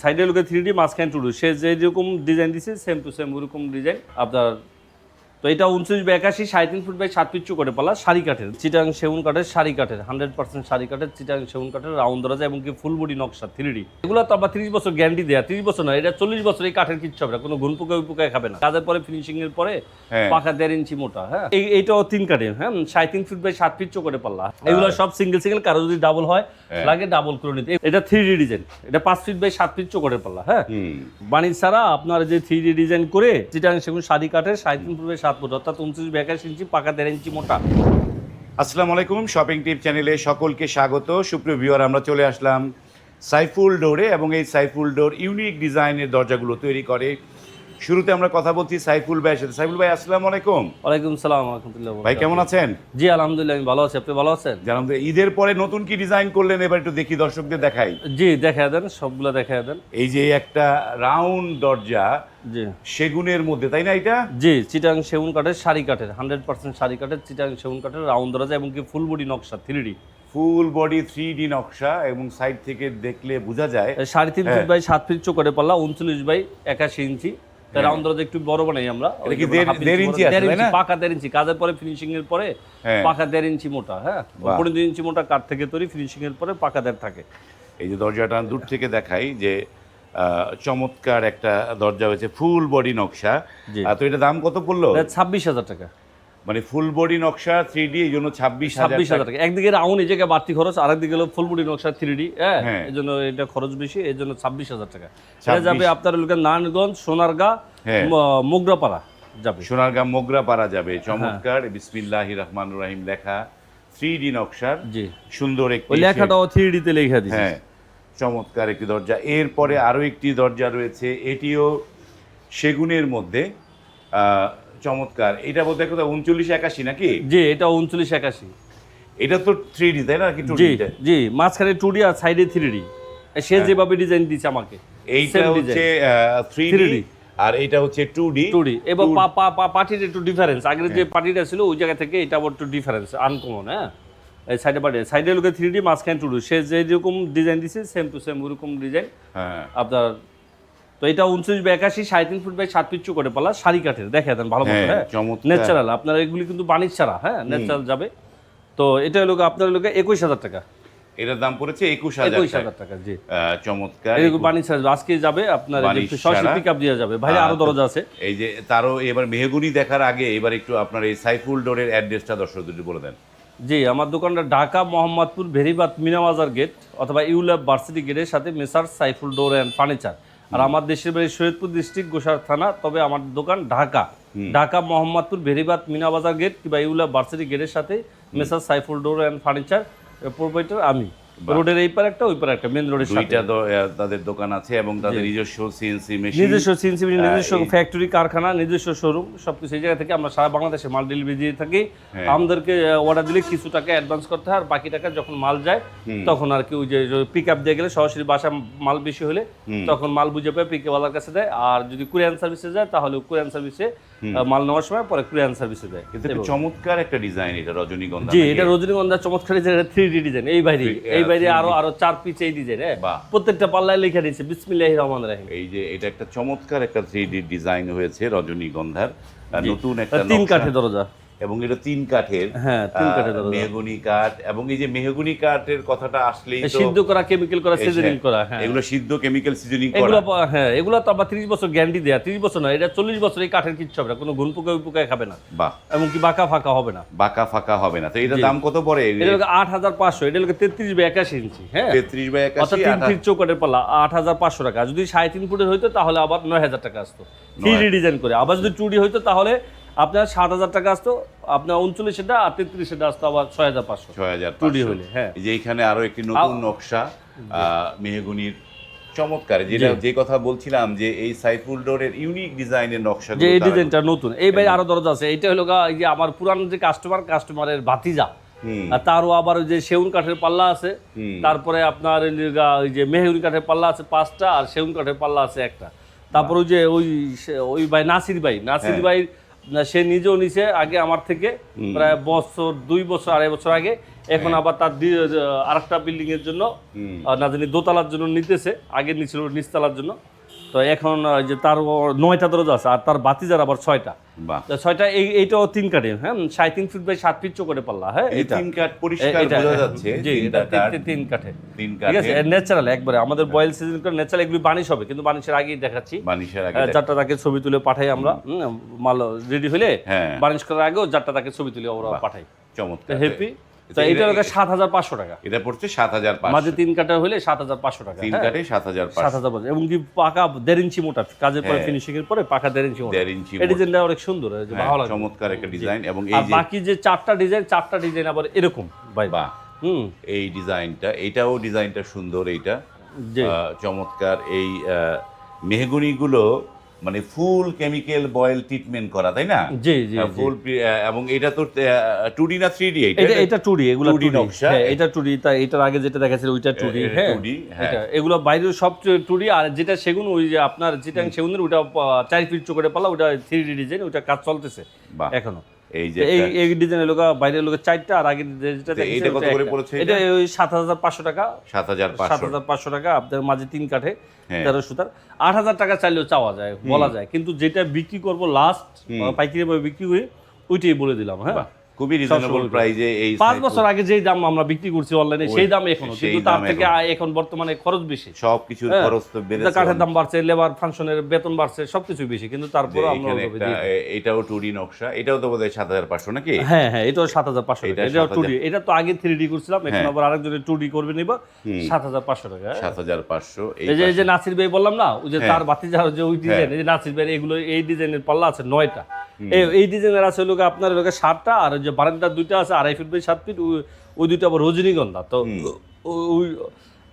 সাইডে লোকে three D মাঝখানে টু সে যেরকম ডিজাইন দিছে সেম টু সেম ওরকম ডিজাইন আপনার তো এটা উনত্রিশ বাই একাশি সাড়ে তিন ফুট বাই সাত ফিট করে পালা শাড়ি কাঠের চিটাং সেগুন কাঠের শাড়ি কাঠের হান্ড্রেড পার্সেন্ট শাড়ি কাঠের চিটাং সেগুন কাঠের রাউন্ড দরজা এবং কি ফুল বডি নকশা থ্রি ডি এগুলো তো আবার তিরিশ বছর গ্যারান্টি দেয়া তিরিশ বছর নয় এটা চল্লিশ বছর এই কাঠের কিচ্ছু হবে না কোনো ঘুন পোকা পোকায় খাবে না। কাজের পরে ফিনিশিং এর পরে হ্যাঁ। পাকা দেড় ইঞ্চি মোটা হ্যাঁ? এইটাও তিন কাঠের হ্যাঁ? সাড়ে তিন ফুট বাই সাত ফিট করে পাল্লা এগুলো সব সিঙ্গেল সিঙ্গেল কারও যদি ডাবল হয় হ্যাঁ। লাগে ডাবল করে নিতে। এটা থ্রি ডি ডিজাইন এটা পাঁচ ফিট বাই সাত ফিট করে পাল্লা হ্যাঁ? বাণিজ্য ছাড়া আপনার যে থ্রি ডি ডিজাইন করে চিটাং সেগুন শাড়ি কাঠের সাড়ে তিন ফুট বাই ফুট অর্থাৎ উনত্রিশ বাই ইঞ্চি, পাকা দেড় ইঞ্চি মোটা। আসসালামু আলাইকুম শপিং টিপ চ্যানেলে সকলকে স্বাগত। সুপ্রিয় ভিওর আমরা চলে আসলাম সাইফুল ডোরে এবং এই সাইফুল ডোর ইউনিক ডিজাইনের দরজাগুলো তৈরি করে। শুরুতে আমরা কথা বলছি সাইফুল ভাইয়ের সাথে। সাইফুল ভাই আসসালামু আলাইকুম। ওয়ালাইকুম সালাম রহমতুল্লাহ ভাই কেমন আছেন? জি আলহামদুলিল্লাহ আমি ভালো আছি। আপনি ভালো আছেন? জানাম ঈদের পরে নতুন কি ডিজাইন করলেন? এবার একটু দেখি দর্শকদের দেখাই। জি দেখা দেন সবগুলো দেখা দেন। এই যে একটা রাউন্ড দরজা জি। সেগুনের মধ্যে তাই না এটা? জি চিটাং সেগুন কাঠের শাড়ি কাঠের হান্ড্রেড পার্সেন্ট শাড়ি কাঠের চিটাং সেগুন কাঠের রাউন্ড দরজা এবং কি ফুল বডি নকশা three full body three D নকশা এবং সাইড থেকে দেখলে বোঝা যায়। সাড়ে তিন ফিট হ্যাঁ। বাই সাত ফিট করে পাল্লা উনচল্লিশ বাই একাশি ইঞ্চি। রাউন্ড দরজা একটু বড় বানাই আমরা। এটা কি দেড়- ইঞ্চি আছে, তাই না? পাকা দেড় ইঞ্চি। কাজের পরে ফিনিশিং এর পরে হ্যাঁ। পাকা দেড় ইঞ্চি মোটা হ্যাঁ? পনেরো দুই ইঞ্চি মোটা কাঠ থেকে তৈরি ফিনিশিং এর পরে পাকা দেড় থাকে। এই যে দরজাটা দূর থেকে দেখাই যে আহ, চমৎকার একটা দরজা হয়েছে ফুল বডি নকশা। তো এটা দাম কত পড়ল? ছাব্বিশ হাজার টাকা। মানে ফুল বডি নকশা থ্রি ডি এই জন্য ছাব্বিশ ছাব্বিশ হাজার টাকা। একদিকে রাউন্ড এই জায়গায় বাড়তি খরচ আর একদিকে হলো ফুল বডি নকশা থ্রি ডি হ্যাঁ? হ্যাঁ। এই জন্য এটা খরচ বেশি এই জন্য ছাব্বিশ হাজার টাকা। 26 যাবে আপনার লোকের নারায়ণগঞ্জ সোনারগাঁ হ্যাঁ। মোগরাপাড়া যাবে। সোনারগাঁ মোগরা পাড়া যাবে চমৎকার বিসমিল্লাহ রহমান রাহিম লেখা থ্রি ডি নকশার জি। সুন্দর একটি লেখাটাও থ্রি ডিতে লেখা দিচ্ছে হ্যাঁ চমৎকার একটি দরজা। এরপরে আরও একটি দরজা রয়েছে এটিও সেগুনের মধ্যে আহ, চমৎকার। এটা বলতে কোথাও উনচল্লিশ একাশি নাকি? জি এটা উনচল্লিশ একাশি। এটা তো থ্রি ডি তাই না? কি টু জি জি মাঝখানে টু ডি আর সাইডে থ্রি ডি সে যেভাবে ডিজাইন দিচ্ছে আমাকে এইটা হচ্ছে থ্রি 3D ডি আর এটা হচ্ছে টু ডি টু ডি এবং পা- পা- পা- পার্টির একটু ডিফারেন্স আগের যে পার্টিটা ছিল ওই জায়গা থেকে এটা আবার একটু ডিফারেন্স আনকমন হ্যাঁ? সাইডে পার্টি সাইডে লোকে থ্রি ডি মাঝখানে টু ডি সে যেরকম ডিজাইন দিচ্ছে সেম টু সেম ওরকম ডিজাইন হ্যাঁ। আপনার তো এটা উনচল্লিশ বাই একাশি সাড়ে তিন ফুট বাই সাত ফিট করে পালা শাড়ি কাঠের দেখা দেন ভালো মতো হ্যাঁ, হ্যাঁ ন্যাচারাল আপনার এগুলি কিন্তু বাণিজ্য ছাড়া হ্যাঁ? ন্যাচারাল যাবে। তো এটা হলো আপনার লোকে একুশ হাজার টাকা। এটার দাম পড়েছে একুশ হাজার টাকা। জি। চমৎকার। আজকে যাবে আপনার পিক আপ দিয়ে যাবে। ভাই আরও দরজা আছে। এই যে তারও এবার মেহগুনি দেখার আগে এবার একটু আপনার এই সাইফুল ডোরের অ্যাড্রেসটা দর্শকদের বলে দেন। জি আমার দোকানটা ঢাকা মোহাম্মদপুর ভেরিবাত মিনাবাজার গেট অথবা ইউল্যাব ভার্সিটি গেটের সাথে messrs Saiful door and furniture আর আমার দেশের বাড়ি সৈয়দপুর ডিস্ট্রিক্ট গোসার থানা তবে আমার দোকান ঢাকা। ঢাকা মোহাম্মদপুর ভেরিবাদ মিনাবাজার গেট কিংবা ইউলা বার্সারি গেটের সাথে messrs Saiful door and furniture provider আমি। রোডের এই পারে একটা ওই পারে একটা মেন রোডের দুইটা তাদের দোকান আছে এবং তাদের নিজস্ব সিএনসি মেশিন নিজস্ব সিএনসিবি নিজস্ব ফ্যাক্টরি কারখানা নিজস্ব শোরুম সবকিছু এই জায়গা থেকে আমরা সারা বাংলাদেশে মাল ডেলিভারি দিয়ে থাকি। হ্যাঁ। আমাদেরকে অর্ডার দিলে কিছু টাকা অ্যাডভান্স করতে হয় আর বাকি টাকা যখন মাল যায় তখন আর কি ওই যে পিক আপ দিয়ে গেলে সরাসরি বাসা মাল বেশি হলে তখন মাল বুঝে পায় পিক ওয়ালার কাছে দেয়। আর যদি কুরিয়ান সার্ভিসে যায় তাহলে কুরিয়ান সার্ভিসে মাল নেওয়ার সময় পরে কুরিয়ান সার্ভিসে দেয়। কিন্তু চমৎকার একটা ডিজাইন এটা রজনীগন্ধা জি? এটা রজনীগন্ধা চমৎকার থ্রি ডি ডিজাইন এই বাইরে এই বাইরে আরও আরও চার পিচ এই ডিজাইন প্রত্যেকটা পাল্লায় লিখে দিয়েছে বিসমিল্লাহির রহমান রাহিম। এই যে এটা একটা চমৎকার একটা থ্রি ডি ডিজাইন হয়েছে রজনীগন্ধার। নতুন একটা তিন। কাঠে দরজা। এবং এটা তিন কাঠের হ্যাঁ, তিন কাঠের দরজা। মেহগুনি কাঠ এবং এই যে মেহগুনি কাঠের কথাটা আসলেই তো সিদ্ধ করা কেমিক্যাল করা সিজনিং করা হ্যাঁ। এগুলো সিদ্ধ কেমিক্যাল সিজনিং এগুলো করা। হ্যাঁ এগুলো তো আবার তিরিশ বছর গ্যারান্টি দেয়া। তিরিশ বছর না এটা চল্লিশ বছর এই কাঠের কিচ্ছু হবে না। কোনো ঘুন পোকা পোকায় খাবে না। বাহ। এমনকি বাঁকা ফাঁকা হবে না। বাঁকা ফাঁকা হবে না। তো এটা দাম কত পড়ে? এটা হাজার পাঁচশো এটা লোক তেত্রিশ বাই একাশি ইঞ্চি হ্যাঁ। তেত্রিশ বাই অর্থাৎ একাশি তিন ফিট চৌকাটের পাল্লা আট হাজার পাঁচশো টাকা। যদি সাড়ে তিন ফুটের হইতো তাহলে আবার নয় হাজার টাকা আসতো। থ্রি ডিজাইন করে। আবার যদি টু ডি হইতো তাহলে আপনার সাত হাজার টাকা আসতো আপনার উনচল্লিশেটা আর তেত্রিশেটা আসতো আবার ছয় হাজার পাঁচশো। ছয় হাজার 2D হলে, হ্যাঁ। যে এখানে আরও একটি নতুন নকশা মেহগুনির চমৎকার যেটা যে কথা বলছিলাম যে এই সাইফুল ডোরের ইউনিক ডিজাইনের নকশা যে এই ডিজাইনটা নতুন। এই ভাই আরও দরজা আছে। এইটা হলো এই যে আমার পুরানো যে কাস্টমার কাস্টমারের ভাতিজা। আর তারও আবার ওই যে সেগুন কাঠের পাল্লা আছে। তারপরে আপনার ওই যে মেহগুনি কাঠের পাল্লা আছে পাঁচটা আর সেউন কাঠের পাল্লা আছে একটা। তারপর ওই যে ওই ওই ভাই নাসির ভাই নাসির হ্যাঁ। ভাই সে নিজেও নিছে আগে আমার থেকে প্রায় বছর দুই বছর আড়াই বছর আগে। এখন আবার তার আরেকটা বিল্ডিং এর জন্য। না জানি দোতলার জন্য নিতেছে আগে নিছিল নিচতলার জন্য। তো এখন যে তার নয়টা দরজা আছে আর তার বাতিজার আবার ছয়টা। ছয়টা এই এইটাও তিন কাঠে হ্যাঁ? সাড়ে তিন ফিট বাই সাত ফিট করে পাল্লা হ্যাঁ? তিন কাঠ পরিষ্কার বোঝা যাচ্ছে তিন- কাঠ। ঠিক আছে? ন্যাচারাল একবারে। আমাদের বয়েল সিজন করে ন্যাচারাল এগুলি বানিশ হবে কিন্তু বানিশের আগেই দেখাচ্ছি। বানিশের আগে চারটা তাকে ছবি তুলে পাঠাই আমরা মাল রেডি হলে হ্যাঁ। বানিশ করার আগেও চারটা তাকে ছবি তুলে ওরা পাঠাই। চমৎকার। হ্যাপি তো এটা- এইটা সাত হাজার পাঁচশো টাকা। এটা পড়ছে সাত হাজার মাঝে তিন কাটা হলে সাত হাজার পাঁচশো টাকা। তিন হ্যাঁ, কাঠে সাত হাজার সাত হাজার পাঁচশো। এবং কি পাকা দেড় ইঞ্চি মোটা কাজের পরে হ্যাঁ। ফিনিশিং এর পরে পাকা দেড় ইঞ্চি দেড় ইঞ্চি এই ডিজাইনটা অনেক সুন্দর হ্যাঁ, ভালো লাগে চমৎকার একটা ডিজাইন এবং এই বাকি যে চারটা ডিজাইন চারটা ডিজাইন আবার এরকম ভাই। বাহ। হুম। এই ডিজাইনটা এইটাও ডিজাইনটা সুন্দর এইটা। চমৎকার। এই মেহগুনিগুলো মানে ফুল কেমিক্যাল বয়েল ট্রিটমেন্ট করা তাই না জি জি জি। ফুল এবং এটা তো টু ডি না থ্রি ডি এটা এটা টুডি এগুলো 2D টুডি নকশা। হ্যাঁ এটা টুডি তা এটার আগে যেটা দেখাচ্ছিল ওইটা টুডি ডি হ্যাঁ 2D, হ্যাঁ। এটা এগুলো বাইরে সব টুডি আর যেটা সেগুন ওই যে আপনার যেটা সেগুনের ওটা চার ফিট চোখে পালা ওটা থ্রি ডি ডিজাইন ওটা কাজ চলতেছে এখনও এই যে এই ডিজাইনের লোক বাইরের লোকের চারটা আর যেটা এইটা কত করে পড়েছে এটা ওই সাত হাজার পাঁচশো টাকা। সাত হাজার সাত পাঁচশো হাজার পাঁচশো টাকা আপনাদের মাঝে তিন কাঠে হ্যাঁ। তেরো সুতার। আট হাজার টাকা চাইলেও চাওয়া যায় বলা যায়। কিন্তু যেটা বিক্রি করব লাস্ট পাইকারি ভাবে বিক্রি হয়ে ওইটাই বলে দিলাম হ্যাঁ? খুবই রিজনেবল প্রাইজে এই পাঁচ বছর আগে যেই দাম আমরা বিক্রি করছি অনলাইনে সেই দাম এখনও। কিন্তু তার থেকে এখন। বর্তমানে খরচ বেশি। হ্যাঁ। খরচ তো বেড়েছে কাঠের দাম বাড়ছে লেবার ফাংশনের বেতন বাড়ছে সবকিছু বেশি। কিন্তু তারপরে আমরা এটাও টু ডি নকশা। এটাও তো বোধহয় সাত হাজার পাঁচশো নাকি? হ্যাঁ হ্যাঁ এটাও সাত হাজার পাঁচশো এটাও 7,000 টু ডি এটা তো আগে থ্রি ডি করছিলাম এখন হ্যাঁ। আবার আরেকজনের টু ডি করবে নিবা। সাত হাজার পাঁচশো টাকা হ্যাঁ। সাত হাজার পাঁচশো এই যে এই যে নাসির ভাই বললাম না ওই যে। তার বাতি যাওয়ার যে ওই ডিজাইন এই যে নাসির ভাই এগুলো এই ডিজাইনের পাল্লা আছে নয়টা। এই ডিজাইনের আছে লোক আপনার লোকের সাতটা আর যে বারান্দার দুইটা আছে আড়াই ফিট বাই সাত ফিট ওই- দুইটা আবার রজনীগন্ধা। তো ওই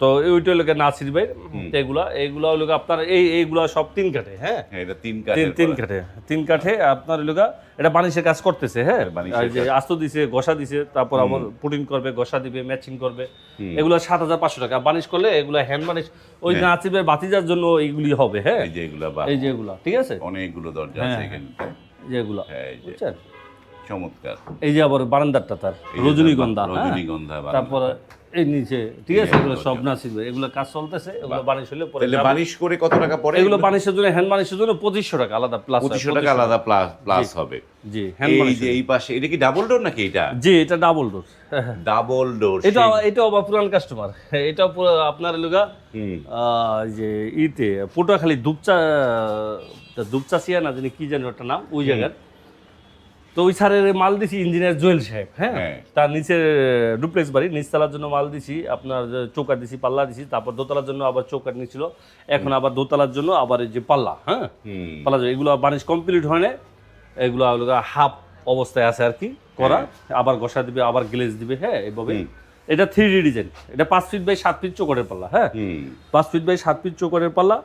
তো ওইটা লোকের নাসির ভাই তো এগুলা লোক আপনার এই এইগুলা সব তিন কাঠে হ্যাঁ? হ্যাঁ, এটা তিন তিন তিন কাঠে। তিন কাঠে আপনার লোকা এটা বানিশের কাজ করতেছে হ্যাঁ? যে আস্ত দিছে ঘষা দিছে তারপর আবার পুটিং করবে ঘষা দিবে ম্যাচিং করবে। এগুলো সাত হাজার পাঁচশো টাকা। বানিশ করলে এগুলো হ্যান্ড বানিশ ওই নাচিবের বাতিজার জন্য এইগুলি হবে হ্যাঁ? এই যে এগুলা বা এই যে এগুলা ঠিক আছে? অনেকগুলো দরজা হ্যাঁ, আছে হ্যাঁ। এখানে। এই যে এগুলা হ্যাঁ বুঝছেন? চমৎকার। এই যে আবার বারান্দারটা তার রজনীগন্ধা হ্যাঁ? রজনীগন্ধা তারপর এই নিচে ঠিক আছে? এগুলো সব নাচিবে এগুলো কাজ চলতেছে এগুলো বানিশ হলে পরে বানিশ করে কত টাকা পড়ে? এগুলো বানিশের জন্য হ্যান্ড বানিশের জন্য পঁচিশশো টাকা আলাদা প্লাস পঁচিশশো টাকা আলাদা প্লাস প্লাস হবে। জি হ্যান্ড বানিশ এই পাশে এটা কি ডাবল ডোর নাকি এটা? জি এটা ডাবল ডোর ডাবল ডোর এটা এটাও আবার পুরান কাস্টমার পুরো আপনার লোকা যে ইতে পটুয়াখালী দুপচা দুপচাচিয়া না জানি কি জানি ওটা নাম ওই জায়গার। তো ওই স্যারের মাল দিছি ইঞ্জিনিয়ার জুয়েল সাহেব হ্যাঁ? হ্যাঁ। তার নিচে ডুপ্লেক্স বাড়ি নিচতলার জন্য মাল দিছি আপনার যে চৌকাট দিছি পাল্লা দিছি তারপর দোতলার জন্য আবার চৌকাট নিছিল এখন আবার দোতলার জন্য আবার এই যে পাল্লা হ্যাঁ? পাল্লা এগুলো বানিশ কমপ্লিট হয় না এগুলো হাফ অবস্থায় আছে আর কি করা। আবার ঘষা দিবে আবার গ্লেজ দিবে হ্যাঁ এইভাবে এটা থ্রি ডি ডিজাইন এটা পাঁচ ফিট বাই সাত ফিট চৌকাটের পাল্লা হ্যাঁ? পাঁচ ফিট বাই সাত ফিট চৌকাটের পাল্লা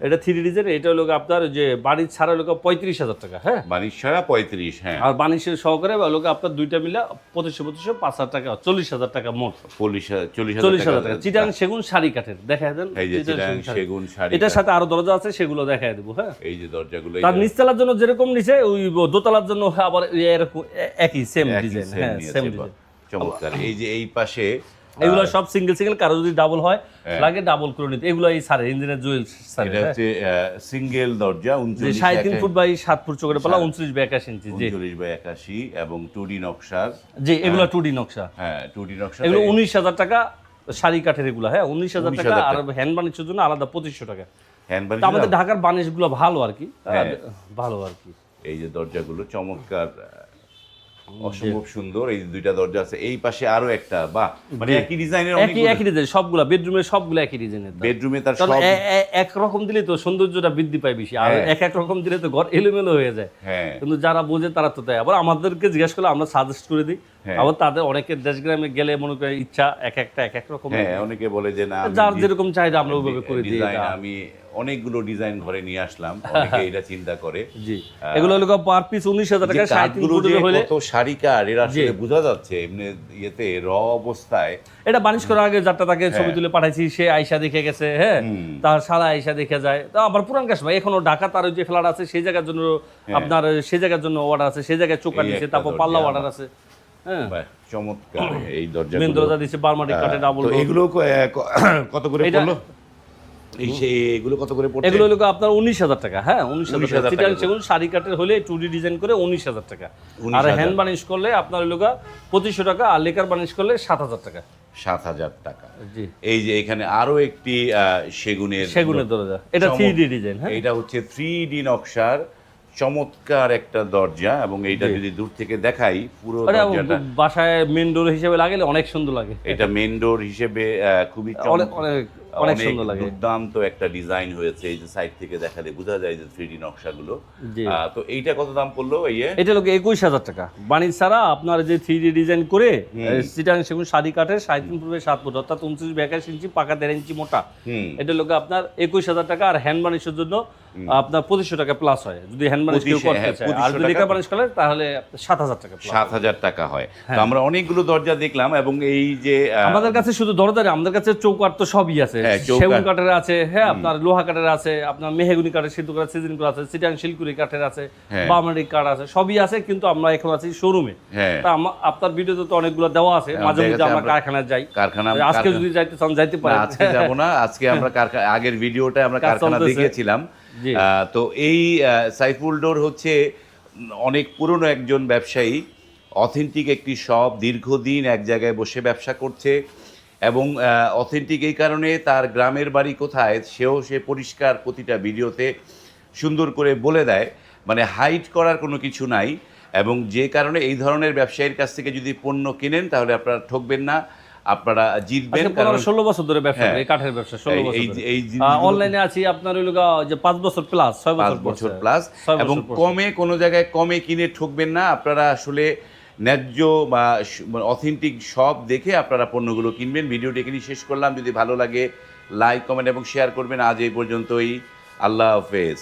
এটা থ্রি ডিজাইন এটা হলো আপনার যে বাড়ির ছাড়া হলো পঁয়ত্রিশ হাজার টাকা হ্যাঁ? বানিশ ছাড়া পঁয়ত্রিশ হ্যাঁ। আর বাণিজ্যের সহকারে হলো আপনার দুইটা মিলে পঁচিশশো পঁচিশশো পাঁচ হাজার টাকা চল্লিশ হাজার টাকা মোট। চল্লিশ চল্লিশ হাজার টাকা। চিটাং সেগুন শাড়ি কাঠের দেখা দেন। সেগুন শাড়ি। এটার সাথে আরও দরজা আছে সেগুলো দেখায় দেবো হ্যাঁ? এই যে দরজাগুলো তার নিচতলার জন্য যেরকম নিচে ওই দোতলার জন্য আবার এরকম একই সেম ডিজাইন হ্যাঁ সেম ডিজাইন চমৎকার। এই যে এই পাশে এগুলো সব সিঙ্গেল সিঙ্গেল কারও যদি ডাবল হয় হ্যাঁ। লাগে ডাবল করে নিতে। এগুলো এই সারে ইঞ্জিনিয়ার জুয়েল সারে এটা হচ্ছে সিঙ্গেল দরজা যে উনচল্লিশ সাড়ে তিন ফুট বাই সাত ফুট চোখের পালা উনত্রিশ বাই একাশ ইঞ্চি জি। বাই একাশি এবং টু ডি নকশার। জি এগুলো টু ডি নকশা। হ্যাঁ টু ডি নকশা। এগুলো উনিশ হাজার টাকা শাড়ি কাঠের এগুলো হ্যাঁ উনিশ হাজার 19,000 টাকা আর হ্যান্ড বানিশের জন্য আলাদা পঁচিশশো টাকা। হ্যান্ড তা আমাদের ঢাকার বানিশগুলো ভালো আর কি। হ্যাঁ। ভালো আর কি। এই যে দরজাগুলো চমৎকার অসম্ভব সুন্দর এই দুইটা দরজা আছে এই পাশে আরও একটা বা মানে একই ডিজাইনের একই একই ডিজাইন সবগুলা বেডরুমে সবগুলা একই ডিজাইনের বেডরুমে তার সব এক রকম দিলে তো সৌন্দর্যটা বৃদ্ধি পায় বেশি আর হ্যাঁ। এক এক রকম দিলে তো ঘর এলোমেলো হয়ে যায়। হ্যাঁ। কিন্তু যারা বোঝে তারা তো তাই। আবার আমাদেরকে জিজ্ঞেস করলে আমরা সাজেস্ট করে দিই। আবার তাদের অনেকের দেশ গ্রামে গেলে মনে করে ইচ্ছা এক একটা এক এক রকম হ্যাঁ অনেকে বলে যে না যার যেরকম চাহিদা আমরা ওইভাবে করে দিই আমি অনেকগুলো ডিজাইন ঘরে নিয়ে আসলাম অনেকে এটা চিন্তা করে। জি। এগুলো হলো পার পিস উনিশ হাজার যে টাকা ফুটের হলে কত এরা আসলে বোঝা যাচ্ছে এমনি ইয়েতে র অবস্থায়। এটা বানিশ করার আগে যারটা তাকে ছবি হ্যাঁ। তুলে পাঠাইছি সে আয়সা দেখে গেছে হ্যাঁ? তার সারা আয়সা দেখে যায়। তো আবার পুরান কাশমা এখনও ঢাকা তার যে ফ্ল্যাট আছে সেই জায়গার জন্য আপনার সেই জায়গার জন্য অর্ডার আছে সেই জায়গায় চোকা হ্যাঁ। দিচ্ছে একটা তারপর পাল্লা। অর্ডার আছে। হ্যাঁ। চমৎকার এই মেন দরজা দিচ্ছে বারমাটিক কাঠে ডাবল এগুলো কত করে পড়ল? এগুলো কত করে পড়ছে? এগুলো হলো আপনার উনিশ হাজার টাকা হ্যাঁ উনিশ হাজার টাকা। টাকা সেগুন শাড়ি কাঠের হলে টু ডি ডিজাইন করে উনিশ হাজার টাকা। আর 19,000 হ্যান্ড করলে আপনার পঁচিশশো টাকা আর লেকার বানিশ করলে সাত হাজার টাকা। সাত হাজার টাকা। এই যে এখানে আরও একটি সেগুনের সেগুনের দরজা। এটা থ্রি ডি ডিজাইন হ্যাঁ। এইটা হচ্ছে থ্রি ডি নকশার চমৎকার একটা দরজা এবং এইটা যদি দূর থেকে দেখাই পুরো দরজাটা বাসায় মেন ডোর হিসেবে লাগলে অনেক সুন্দর লাগে। এটা মেন ডোর হিসেবে খুবই অনেক সুন্দর লাগে। দুর্দান্ত একটা ডিজাইন হয়েছে। এই যে সাইড থেকে দেখালে বোঝা যায় যে থ্রি নকশাগুলো। তো এইটা কত দাম পড়ল এই এটা লোক একুশ হাজার টাকা। বাণিজ্য ছাড়া আপনার যে থ্রি ডি ডিজাইন করে সিটাং সেগুন শাড়ি কাঠের সাড়ে তিন ফুটে সাত ফুট অর্থাৎ উনত্রিশ ব্যাকাশ ইঞ্চি পাকা দেড় ইঞ্চি মোটা। এটা লোক আপনার একুশ হাজার টাকা আর হ্যান্ড বানিশের জন্য আপনার পঁচিশশো টাকা প্লাস হয়। যদি হ্যান্ড কেউ করতে হ্যাঁ, চায়। আর যদি বানিশ তাহলে সাত হাজার টাকা সাত হাজার টাকা হয়। হ্যাঁ। তো আমরা অনেকগুলো দরজা দেখলাম এবং এই যে আমাদের কাছে শুধু দরদারে আমাদের কাছে চৌকাট তো সবই আছে। হ্যাঁ, সেগুন কাঠের আছে হ্যাঁ আপনার লোহা কাঠের আছে আপনার মেহেগুনি কাঠের সিদ্ধ কাঠের সিজন কাঠ আছে শিলকুড়ি কাঠের আছে হ্যাঁ। বামারি কাঠ আছে সবই আছে কিন্তু আমরা এখন আছি শোরুমে হ্যাঁ। তা আপনার ভিডিওতে তো অনেকগুলো দেওয়া আছে। হ্যাঁ, মাঝে মধ্যে আমরা কারখানায় যাই। কারখানা আজকে যদি যাইতে চান যাইতে না, পারেন। আজকে যাব না। আজকে আমরা কারখানা আগের ভিডিওটা আমরা কারখানা। দেখিয়েছিলাম। তো এই সাইফুল ডোর হচ্ছে অনেক পুরনো একজন ব্যবসায়ী। অথেন্টিক একটি শপ দীর্ঘদিন এক জায়গায় বসে ব্যবসা করছে এবং অথেন্টিক এই কারণে তার গ্রামের বাড়ি কোথায় সেও সে পরিষ্কার প্রতিটা ভিডিওতে সুন্দর করে বলে দেয়। মানে হাইট করার কোনো কিছু নাই এবং যে কারণে এই ধরনের ব্যবসায়ীর কাছ থেকে যদি পণ্য কিনেন তাহলে আপনারা ঠকবেন না। আপনারা জিতবেন কারণ পনেরো ষোলো বছর ধরে ব্যবসা হ্যাঁ। এই কাঠের ব্যবসা ষোলো বছর এই অনলাইনে আছি আপনার ওই যে পাঁচ বছর প্লাস ছয় পাঁচ বছর বছর প্লাস এবং কমে কোনো জায়গায় কমে কিনে ঠকবেন না। আপনারা আসলে ন্যায্য বা অথেন্টিক সব দেখে আপনারা পণ্যগুলো কিনবেন। ভিডিওটি এখানেই শেষ করলাম। যদি ভালো লাগে লাইক কমেন্ট এবং শেয়ার করবেন। আজ এই পর্যন্তই। আল্লাহ হাফেজ।